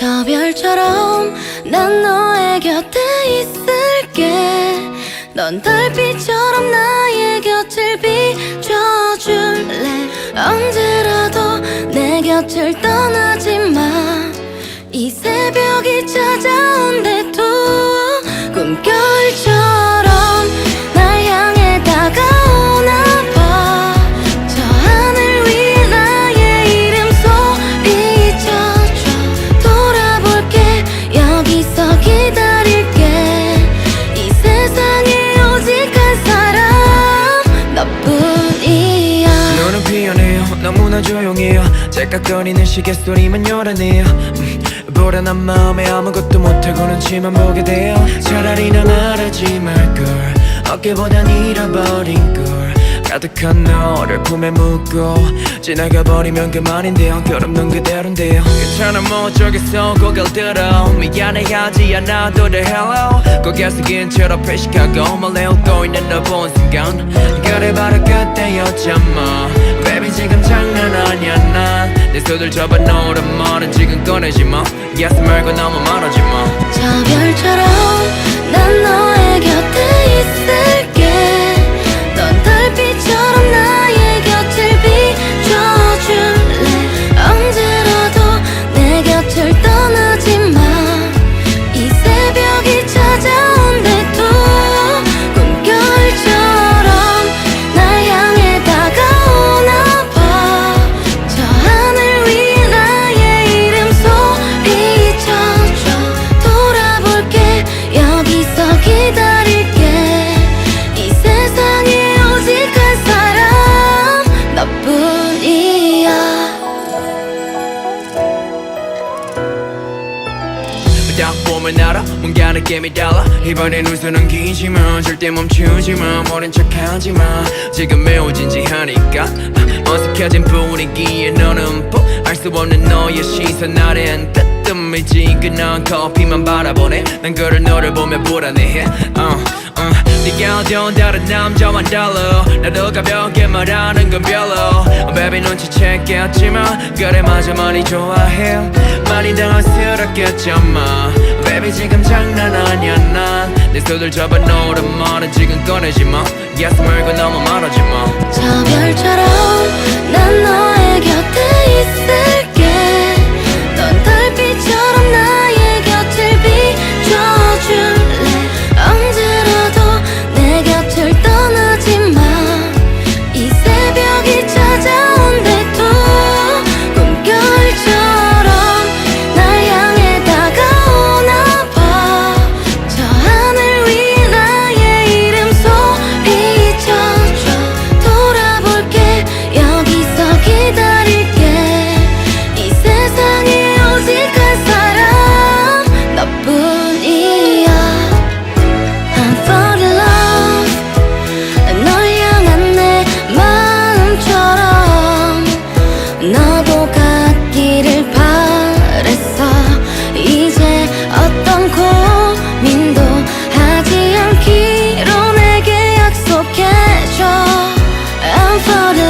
별처럼 난 너의 곁에 있을게. 넌 달빛처럼 나의 곁을 비춰줄래? 언제라도 내 곁을 떠나지 너무나 조용해요. 째깍거리는 시계소리만 요란해요. 음, 불안한 마음에 아무것도 못하고 눈치만 보게 돼요. 차라리 난 말하지 말걸. 어깨보단 잃어버린 걸. 가득한 너를 품에 묻고 지나가버리면 그만인데요. 결없는 그대로인데요. 괜찮아 뭐 어쩌겠어 고개를 들어 미안해하지 않아도 돼. Hello. 고개 숙인 채로 표식하고 몰래 웃고 있는 너 본 순간. 그래 바로 그때였잖아 Baby 지금 장난 아니야 난내 손을 잡아 놓으란 말은 지금 꺼내지 마. Yes 말고 너무 말하지 마. 저 별처럼 난 너의 곁에 있을 딱 보면 알아 뭔가 느낌이 달라. 이번엔 웃음은 기지만 절대 멈추지마 모른 척하지마 지금 매우 진지하니까. 어색해진 분위기에 너는 뽀알 수 없는 너의 시선 아래엔 뜨뜻미지근한 커피만 바라보네. 난 그를 너를 보며 불안해해. uh. 네가 어두운 다른 남자와는 달라. 나도 가볍게 말하는 건 별로. Baby 눈치챘겠지만 그래 맞아 많이 좋아해. 많이 당황스럽겠지만 Baby 지금 장난 아니야 난내 손을 잡아 놓으란 말은 지금 꺼내지 마. Yes 말고 너무 말하지 마. 저 별처럼 난 너의 곁에 있을게 고민도 하지 않기로 내게 약속해줘. I'm falling